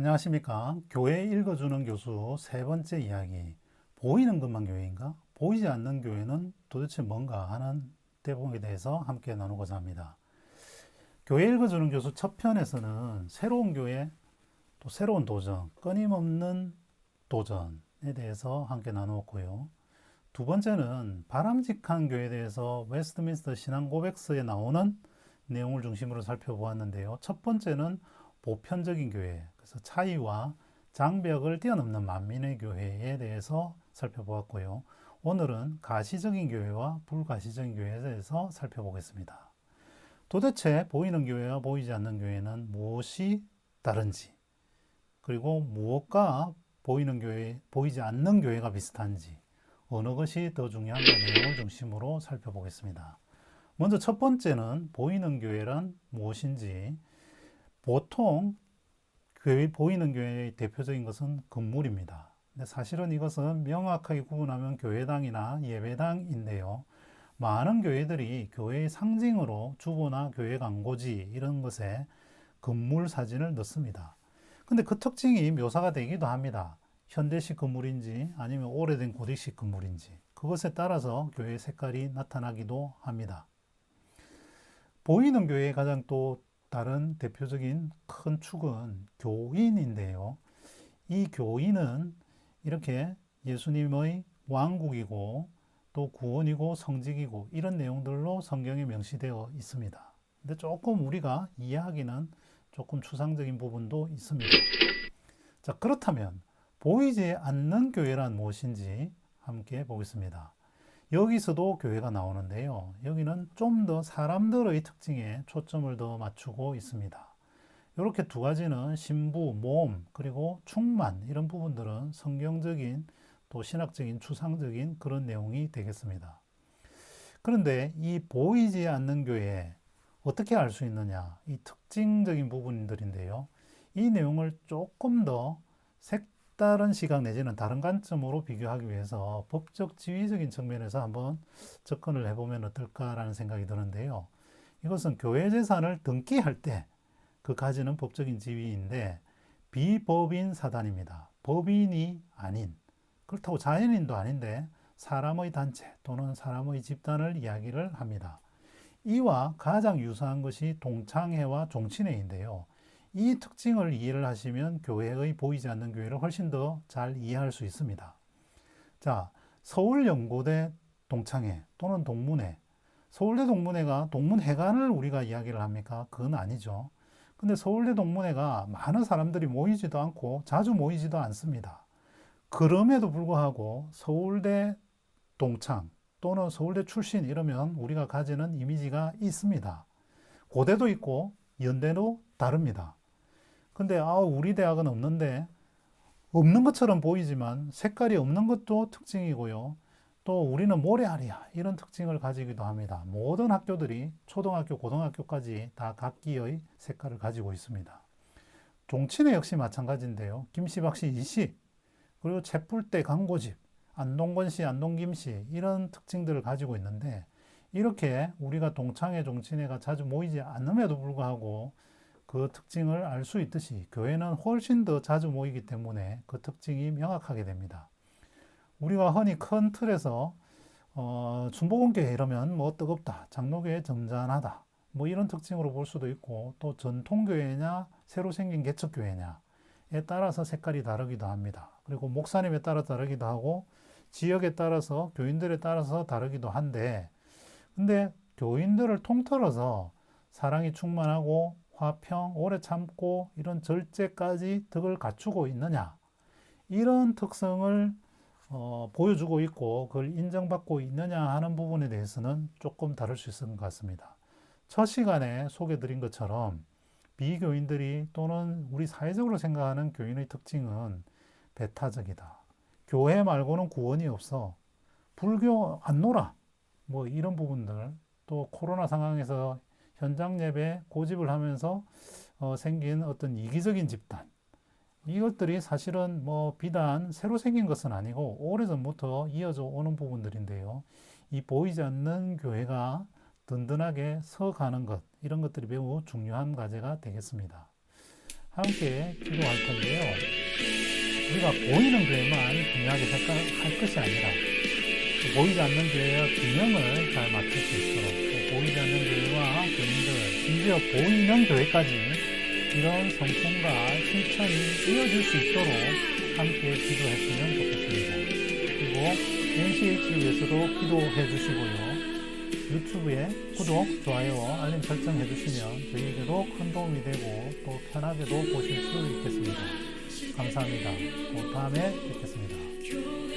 안녕하십니까. 교회 읽어주는 교수 세 번째 이야기. 보이는 것만 교회인가? 보이지 않는 교회는 도대체 뭔가 하는 대목에 대해서 함께 나누고자 합니다. 교회 읽어주는 교수 첫 편에서는 새로운 교회, 또 새로운 도전, 끊임없는 도전에 대해서 함께 나누었고요. 두 번째는 바람직한 교회에 대해서 웨스트민스터 신앙 고백서에 나오는 내용을 중심으로 살펴보았는데요. 첫 번째는 보편적인 교회, 그래서 차이와 장벽을 뛰어넘는 만민의 교회에 대해서 살펴보았고요. 오늘은 가시적인 교회와 불가시적인 교회에 대해서 살펴보겠습니다. 도대체 보이는 교회와 보이지 않는 교회는 무엇이 다른지, 그리고 무엇과 보이는 교회, 보이지 않는 교회가 비슷한지, 어느 것이 더 중요한가 내용을 중심으로 살펴보겠습니다. 먼저 첫 번째는 보이는 교회란 무엇인지, 보통 교회, 보이는 교회의 대표적인 것은 건물입니다. 근데 사실은 이것은 명확하게 구분하면 교회당이나 예배당인데요. 많은 교회들이 교회의 상징으로 주보나 교회 광고지 이런 것에 건물 사진을 넣습니다. 근데 그 특징이 묘사가 되기도 합니다. 현대식 건물인지 아니면 오래된 고딕식 건물인지 그것에 따라서 교회 색깔이 나타나기도 합니다. 보이는 교회의 가장 또 다른 대표적인 큰 축은 교인인데요. 이 교인은 이렇게 예수님의 왕국이고 또 구원이고 성직이고 이런 내용들로 성경에 명시되어 있습니다. 근데 조금 우리가 이해하기는 조금 추상적인 부분도 있습니다. 자, 그렇다면 보이지 않는 교회란 무엇인지 함께 보겠습니다. 여기서도 교회가 나오는데요. 여기는 좀 더 사람들의 특징에 초점을 더 맞추고 있습니다. 이렇게 두 가지는 신부, 모험, 그리고 충만 이런 부분들은 성경적인 또 신학적인 추상적인 그런 내용이 되겠습니다. 그런데 이 보이지 않는 교회 어떻게 알 수 있느냐? 이 특징적인 부분들인데요. 이 내용을 조금 더 색 다른 시각 내지는 다른 관점으로 비교하기 위해서 법적 지위적인 측면에서 한번 접근을 해보면 어떨까라는 생각이 드는데요. 이것은 교회 재산을 등기할 때 그 가지는 법적인 지위인데 비법인 사단입니다. 법인이 아닌 그렇다고 자연인도 아닌데 사람의 단체 또는 사람의 집단을 이야기를 합니다. 이와 가장 유사한 것이 동창회와 종친회인데요. 이 특징을 이해를 하시면 교회의 보이지 않는 교회를 훨씬 더 잘 이해할 수 있습니다. 자, 서울 연고대 동창회 또는 동문회. 서울대 동문회가 동문회관을 우리가 이야기를 합니까? 그건 아니죠. 근데 서울대 동문회가 많은 사람들이 모이지도 않고 자주 모이지도 않습니다. 그럼에도 불구하고 서울대 동창 또는 서울대 출신 이러면 우리가 가지는 이미지가 있습니다. 고대도 있고 연대도 다릅니다. 근데 아 우리 대학은 없는데 없는 것처럼 보이지만 색깔이 없는 것도 특징이고요. 또 우리는 모래알이야 이런 특징을 가지기도 합니다. 모든 학교들이 초등학교, 고등학교까지 다 각기의 색깔을 가지고 있습니다. 종친회 역시 마찬가지인데요. 김씨박씨, 이씨, 그리고 채뿔대 광고집, 안동건씨, 안동김씨 이런 특징들을 가지고 있는데 이렇게 우리가 동창회, 종친회가 자주 모이지 않음에도 불구하고 그 특징을 알 수 있듯이 교회는 훨씬 더 자주 모이기 때문에 그 특징이 명확하게 됩니다. 우리가 흔히 큰 틀에서 어, 순복음교회 이러면 뭐 뜨겁다, 장로교회 점잖하다, 뭐 이런 특징으로 볼 수도 있고 또 전통교회냐 새로 생긴 개척교회냐에 따라서 색깔이 다르기도 합니다. 그리고 목사님에 따라 다르기도 하고 지역에 따라서 교인들에 따라서 다르기도 한데 근데 교인들을 통틀어서 사랑이 충만하고 화평, 오래 참고 이런 절제까지 덕을 갖추고 있느냐 이런 특성을 어, 보여주고 있고 그걸 인정받고 있느냐 하는 부분에 대해서는 조금 다를 수 있을 것 같습니다. 첫 시간에 소개드린 것처럼 비교인들이 또는 우리 사회적으로 생각하는 교인의 특징은 배타적이다. 교회 말고는 구원이 없어. 불교 안 놀아. 뭐 이런 부분들. 또 코로나 상황에서 현장 예배 고집을 하면서 어, 생긴 어떤 이기적인 집단. 이것들이 사실은 뭐 비단 새로 생긴 것은 아니고 오래전부터 이어져 오는 부분들인데요. 이 보이지 않는 교회가 든든하게 서가는 것, 이런 것들이 매우 중요한 과제가 되겠습니다. 함께 기도할 텐데요. 우리가 보이는 교회만 중요하게 생각할 것이 아니라 보이지 않는 교회와 균형을 잘 맞출 수 있도록 또 보이지 않는 교회와 교인들 심지어 보이는 교회까지 이런 성품과 실천이 이어질 수 있도록 함께 기도했으면 좋겠습니다. 그리고 NCH를 위해서도 기도해 주시고요. 유튜브에 구독, 좋아요, 알림 설정 해 주시면 저희에게도 큰 도움이 되고 또 편하게도 보실 수 있겠습니다. 감사합니다. 또 다음에 뵙겠습니다.